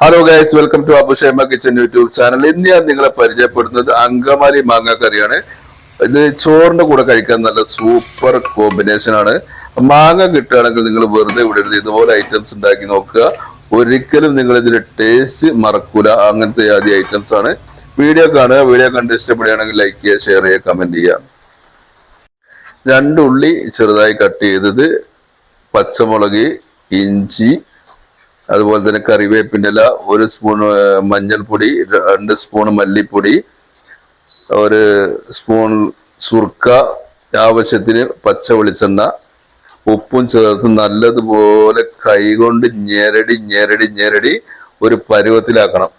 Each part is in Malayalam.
Hello guys welcome to Abushema kitchen YouTube channel ഇന്ന് ഞാൻ നിങ്ങളെ പരിചയപ്പെടുന്നത് അങ്കമാലി മാങ്ങ കറിയാണ് ഇത് ചോറിന്റെ കൂടെ കഴിക്കാൻ നല്ല സൂപ്പർ കോമ്പിനേഷൻ ആണ്. മാങ്ങ കിട്ടുകയാണെങ്കിൽ നിങ്ങൾ വെറുതെ ഇവിടെ ഇരുന്ന് ഇതുപോലെ ഐറ്റംസ് ഉണ്ടാക്കി നോക്കുക. ഒരിക്കലും നിങ്ങൾ ഇതിന്റെ ടേസ്റ്റ് മറക്കൂല. അങ്ങനത്തെ ആദ്യ ഐറ്റംസ് ആണ്. വീഡിയോ കാണുക. വീഡിയോ കണ്ട് ഇഷ്ടപ്പെടുകയാണെങ്കിൽ ലൈക്ക് ചെയ്യുക ഷെയർ ചെയ്യുക കമന്റ് ചെയ്യുക. രണ്ടുള്ളി ചെറുതായി കട്ട് ചെയ്തത് പച്ചമുളക് ഇഞ്ചി അതുപോലെ തന്നെ കറിവേപ്പിന്റെ ഇല ഒരു സ്പൂൺ മഞ്ഞൾപ്പൊടി രണ്ട് സ്പൂൺ മല്ലിപ്പൊടി ഒരു സ്പൂൺ സുർക്ക ആവശ്യത്തിന് പച്ച വെളിച്ചെണ്ണ ഉപ്പും ചേർത്ത് നല്ലതുപോലെ കൈകൊണ്ട് ഞെരടി ഞെരടി ഞെരടി ഒരു പരുവത്തിലാക്കണം.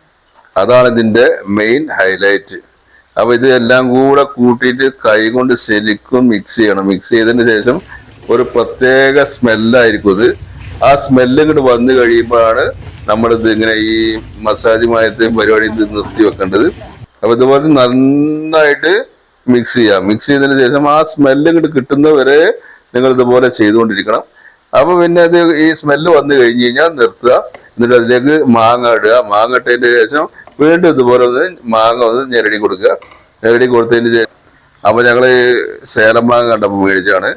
അതാണ് ഇതിന്റെ മെയിൻ ഹൈലൈറ്റ് അപ്പൊ ഇത് എല്ലാം കൂടെ കൂട്ടിയിട്ട് കൈകൊണ്ട് ശരിക്കും മിക്സ് ചെയ്യണം. മിക്സ് ചെയ്തതിന് ശേഷം ഒരു പ്രത്യേക സ്മെല്ലായിരിക്കും ഇത്. ആ സ്മെല്ല് ഇങ്ങോട്ട് വന്നു കഴിയുമ്പോഴാണ് നമ്മളിത് ഇങ്ങനെ ഈ മസാജ് മയത്തെയും പരിപാടി നിർത്തി വെക്കേണ്ടത്. അപ്പൊ ഇതുപോലെ നന്നായിട്ട് മിക്സ് ചെയ്യാം. മിക്സ് ചെയ്തതിന് ശേഷം ആ സ്മെല്ല് ഇങ്ങോട്ട് കിട്ടുന്നവരെ നിങ്ങൾ ഇതുപോലെ ചെയ്തുകൊണ്ടിരിക്കണം. അപ്പൊ പിന്നെ അത് ഈ സ്മെല്ല് വന്നു കഴിഞ്ഞ് കഴിഞ്ഞാൽ നിർത്തുക. എന്നിട്ട് അതിലേക്ക് മാങ്ങ ഇടുക. മാങ്ങ ഇട്ടതിന് ശേഷം വീണ്ടും ഇതുപോലെ ഒന്ന് മാങ്ങ ഒന്ന് ഞെരടി കൊടുക്കുക. ഞെരടി കൊടുത്തതിന് ശേഷം അപ്പൊ ഞങ്ങൾ സേലം മാങ്ങ കണ്ടപ്പോൾ മേടിച്ചാണ്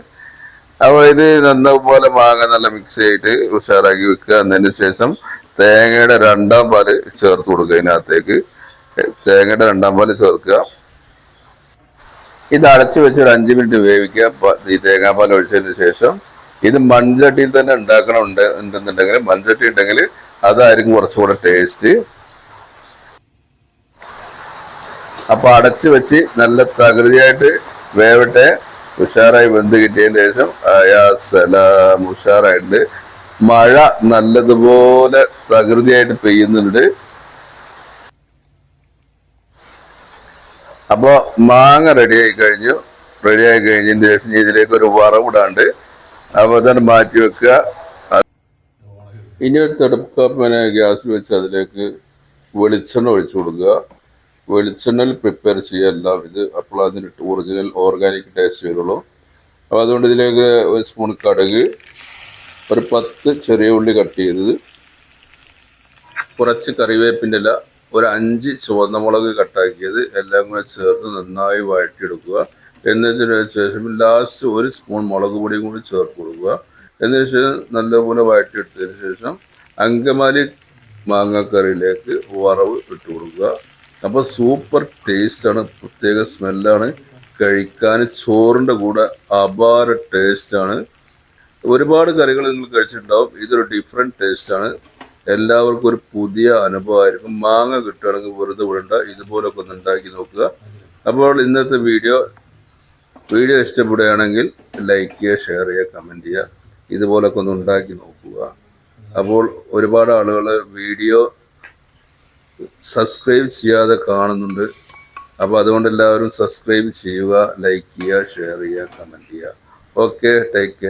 അപ്പൊ ഇത് നന്നപോലെ മാങ്ങ നല്ല മിക്സ് ചെയ്തിട്ട് ഉഷാറാക്കി വെക്കുക. എന്നതിന് ശേഷം തേങ്ങയുടെ രണ്ടാം പാൽ ചേർത്ത് കൊടുക്കുക ഇതിനകത്തേക്ക്. തേങ്ങയുടെ രണ്ടാം പാൽ ചേർക്കുക. ഇത് അടച്ചു വെച്ച് ഒരു അഞ്ച് മിനിറ്റ് വേവിക്കുക. ഈ തേങ്ങാപ്പാൽ ഒഴിച്ചതിന് ശേഷം ഇത് മൺചട്ടിയിൽ തന്നെ ഉണ്ടാക്കണം ഉണ്ട് ഉണ്ടെന്നുണ്ടെങ്കിൽ മൺചട്ടി ഉണ്ടെങ്കിൽ അതായിരിക്കും കുറച്ചുകൂടെ ടേസ്റ്റ് അപ്പൊ അടച്ചു വെച്ച് നല്ല തകൃതിയായിട്ട് വേവട്ടെ. ഉഷാറായി വെന്ത് കിട്ടിയതിന് ശേഷം അയാ സലാം ഉഷാറായിട്ട് മഴ നല്ലതുപോലെ പ്രകൃതിയായിട്ട് പെയ്യുന്നുണ്ട്. അപ്പൊ മാങ്ങ റെഡിയായി കഴിഞ്ഞു. റെഡിയായി കഴിഞ്ഞതിന് ശേഷം ഇതിലേക്ക് ഒരു വറവിടാണ്ട് അപ്പോൾ തന്നെ മാറ്റി വെക്കുക. ഇനി ഒരു തെടുക്കപ്പിനെ ഗ്യാസ് വെച്ച് അതിലേക്ക് വെളിച്ചെണ്ണ ഒഴിച്ചു കൊടുക്കുക. വെളിച്ചെണ്ണയിൽ പ്രിപ്പയർ ചെയ്യുക എല്ലാം ഇത് അപ്പോൾ അതിന് ഒറിജിനൽ ഓർഗാനിക് ടേസ്റ്റ് വരുള്ളൂ അപ്പോൾ അതുകൊണ്ട് ഇതിലേക്ക് ഒരു സ്പൂൺ കടുക് ഒരു പത്ത് ചെറിയ ഉള്ളി കട്ട് ചെയ്തത്. കുറച്ച് കറിവേപ്പിന്റെ ഇല ഒരു അഞ്ച് ചുവന്ന മുളക് കട്ടാക്കിയത് എല്ലാം കൂടെ ചേർത്ത് നന്നായി വഴറ്റിയെടുക്കുക. എന്നതിന് ശേഷം ലാസ്റ്റ് ഒരു സ്പൂൺ മുളക് പൊടിയും കൂടി ചേർത്ത് കൊടുക്കുക. എന്നതിന് ശേഷം നല്ലപോലെ വഴറ്റിയെടുത്തതിന് ശേഷം അങ്കമാലി മാങ്ങാക്കറിയിലേക്ക് വറവ് ഇട്ട് കൊടുക്കുക. അപ്പോൾ സൂപ്പർ ടേസ്റ്റ് ആണ് പ്രത്യേക സ്മെല്ലാണ് കഴിക്കാൻ ചോറിന്റെ കൂടെ അപാര ആണ്. ഒരുപാട് കറികൾ നിങ്ങൾ കഴിച്ചിട്ടുണ്ടാവും. ഇതൊരു ഡിഫറെന്റ് ടേസ്റ്റ് ആണ്. എല്ലാവർക്കും ഒരു പുതിയ അനുഭവമായിരിക്കും. മാങ്ങ കിട്ടുകയാണെങ്കിൽ വെറുതെ വിടണ്ട. ഇതുപോലൊക്കെ ഒന്ന് ഉണ്ടാക്കി നോക്കുക. അപ്പോൾ ഇന്നത്തെ വീഡിയോ വീഡിയോ ഇഷ്ടപ്പെടുകയാണെങ്കിൽ ലൈക്ക് ചെയ്യുക ഷെയർ ചെയ്യുക കമന്റ് ചെയ്യുക. ഇതുപോലൊക്കെ ഒന്ന് ഉണ്ടാക്കി നോക്കുക. അപ്പോൾ ഒരുപാട് ആളുകൾ വീഡിയോ സബ്സ്ക്രൈബ് ചെയ്യാതെ കാണുന്നുണ്ട്. അപ്പോൾ അതുകൊണ്ട് എല്ലാവരും സബ്സ്ക്രൈബ് ചെയ്യുക ലൈക്ക് ചെയ്യുക ഷെയർ ചെയ്യുക കമന്റ് ചെയ്യുക. Okay take care